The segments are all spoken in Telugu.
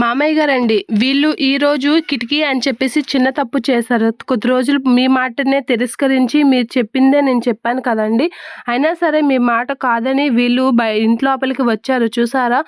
మామయ్య గారండి వీళ్ళు ఈరోజు కిటికీ అని చెప్పేసి చిన్న తప్పు చేశారు. కొద్ది రోజులు మీ మాటనే తిరస్కరించి మీరు చెప్పిందే నేను చెప్పాను కదండి. అయినా సరే మీ మాట కాదని వీళ్ళు బయ ఇంటి లోపలికి వచ్చారు చూసారా?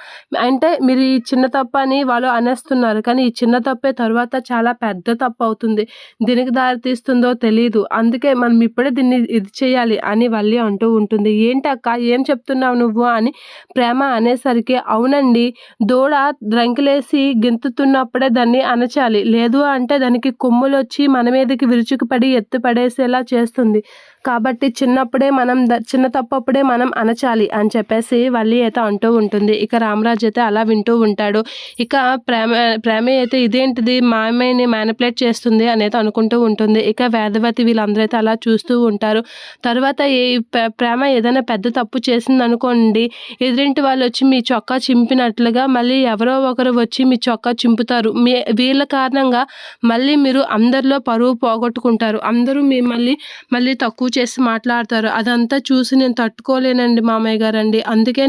అంటే మీరు ఈ చిన్న తప్పు అని వాళ్ళు అనేస్తున్నారు కానీ ఈ చిన్న తప్పే తర్వాత చాలా పెద్ద తప్పు అవుతుంది. దీనికి దారి తీస్తుందో తెలియదు అందుకే మనం ఇప్పుడే దీన్ని ఇది చేయాలి అని వల్లి అంటూ ఉంటుంది. ఏంటక్క ఏం చెప్తున్నావు నువ్వు అని ప్రేమ అనేసరికి అవునండి దూడ రంకిలేసి గెంతుతున్నప్పుడే దాన్ని అణచాలి. లేదు అంటే దానికి కొమ్ములు వచ్చి మన మీదకి విరుచుకుపడి ఎత్తుపడేసేలా చేస్తుంది. కాబట్టి చిన్నప్పుడే మనం ద చిన్న తప్పప్పుడే మనం అనచాలి అని చెప్పేసి వల్లి అయితే అంటూ ఉంటుంది. ఇక రామరాజు అయితే అలా వింటూ ఉంటాడు. ఇక ప్రేమ ప్రేమ అయితే ఇదేంటిది? మా అమ్మాయిని మ్యానిపులేట్ చేస్తుంది అనేది అనుకుంటూ ఉంటుంది. ఇక వేదవతి వీళ్ళందరూ అయితే అలా చూస్తూ ఉంటారు. తర్వాత ఏ ప్రేమ ఏదైనా పెద్ద తప్పు చేసింది అనుకోండి ఎదురింటి వాళ్ళు వచ్చి మీ చొక్కా చింపినట్లుగా మళ్ళీ ఎవరో ఒకరు వచ్చి మీ చొక్కా చింపుతారు. మీ వీళ్ళ కారణంగా మళ్ళీ మీరు అందరిలో పరువు పోగొట్టుకుంటారు. అందరూ మిమ్మల్ని మళ్ళీ తక్కువ చేసి మాట్లాడతారు. అదంతా చూసి నేను తట్టుకోలేనండి మామయ్య గారండి అందుకే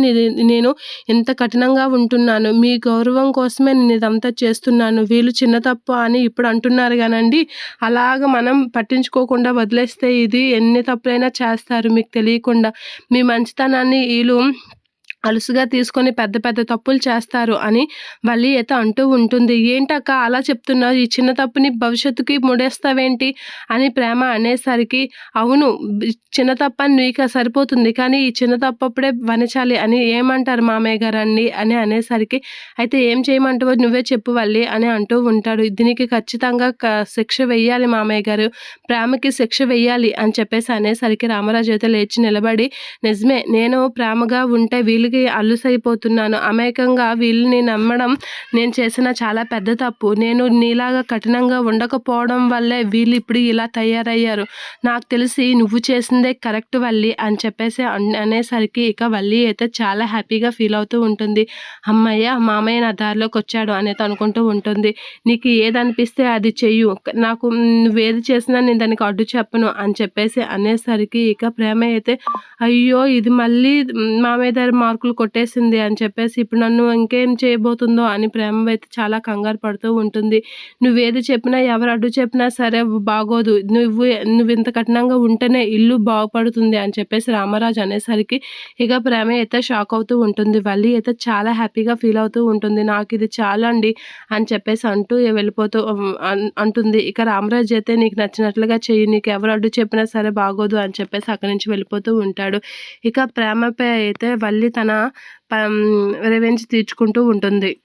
నేను ఇంత కఠినంగా ఉంటున్నాను. మీ గౌరవం కోసమే నేను ఇదంతా చేస్తున్నాను. వీళ్ళు చిన్న తప్పు అని ఇప్పుడు అంటున్నారు కానండి. అలాగ మనం పట్టించుకోకుండా వదిలేస్తే ఇది ఎన్ని తప్పులైనా చేస్తారు మీకు తెలియకుండా. మీ మంచితనాన్ని వీళ్ళు అలుసుగా తీసుకొని పెద్ద పెద్ద తప్పులు చేస్తారు అని మళ్ళీ ఈత అంటూ ఉంటుంది. ఏంటక్క అలా చెప్తున్నావు? ఈ చిన్న తప్పుని భవిష్యత్తుకి ముడేస్తావేంటి? అని ప్రేమ అనేసరికి అవును చిన్న తప్ప అని నీకు సరిపోతుంది కానీ ఈ చిన్న తప్పు అప్పుడే వనచాలి అని ఏమంటారు మామయ్య గారు అండి అని అనేసరికి అయితే ఏం చేయమంటావో నువ్వే చెప్పు వల్లి అని అంటూ ఉంటాడు. దీనికి ఖచ్చితంగా క- శిక్ష వెయ్యాలి మామయ్య గారు ప్రేమకి శిక్ష వెయ్యాలి అని చెప్పేసి అనేసరికి రామరాజు అయితే లేచి నిలబడి నిజమే నేను ప్రేమగా ఉంటే వీలు వీళ్ళకి అల్లుసైపోతున్నాను. అమాయకంగా వీళ్ళని నమ్మడం నేను చేసిన చాలా పెద్ద తప్పు. నేను నీలాగా కఠినంగా ఉండకపోవడం వల్లే వీళ్ళు ఇప్పుడు ఇలా తయారయ్యారు. నాకు తెలిసి నువ్వు చేసిందే కరెక్ట్ వల్లి అని చెప్పేసి అన్- అనేసరికి ఇక వల్లి అయితే చాలా హ్యాపీగా ఫీల్ అవుతూ ఉంటుంది. అమ్మయ్య మామయ్య నా దారిలోకి వచ్చాడు అనేది అనుకుంటూ ఉంటుంది. నీకు ఏదనిపిస్తే అది చెయ్యు. నాకు నువ్వేది చేసినా నేను దానికి అడ్డు చెప్పను అని చెప్పేసి అనేసరికి ఇక ప్రేమ అయితే అయ్యో ఇది మళ్ళీ మామయ్య మామయ్య దగ్గర మార్కులు కొట్టేసింది అని చెప్పేసి ఇప్పుడు నన్ను ఇంకేం చేయబోతుందో అని ప్రేమ అయితే చాలా కంగారు పడుతూ ఉంటుంది. నువ్వేది చెప్పినా ఎవరు అడ్డు చెప్పినా సరే బాగోదు. నువ్వు నువ్వు ఇంత కఠినంగా ఉంటేనే ఇల్లు బాగుపడుతుంది అని చెప్పేసి రామరాజు అనేసరికి ఇక ప్రేమ అయితే షాక్ అవుతూ ఉంటుంది. వల్లి అయితే చాలా హ్యాపీగా ఫీల్ అవుతూ ఉంటుంది. నాకు ఇది చాలా అండి అని చెప్పేసి అంటూ వెళ్ళిపోతూ అంటుంది. ఇక రామరాజు అయితే నీకు నచ్చినట్లుగా చెయ్యి నీకు ఎవరు అడ్డు చెప్పినా సరే బాగోదు అని చెప్పేసి అక్కడి నుంచి వెళ్ళిపోతూ ఉంటాడు. ఇక ప్రేమపై అయితే వల్లి తన రివెంజ్ తీర్చుకుంటూ ఉంటుంది.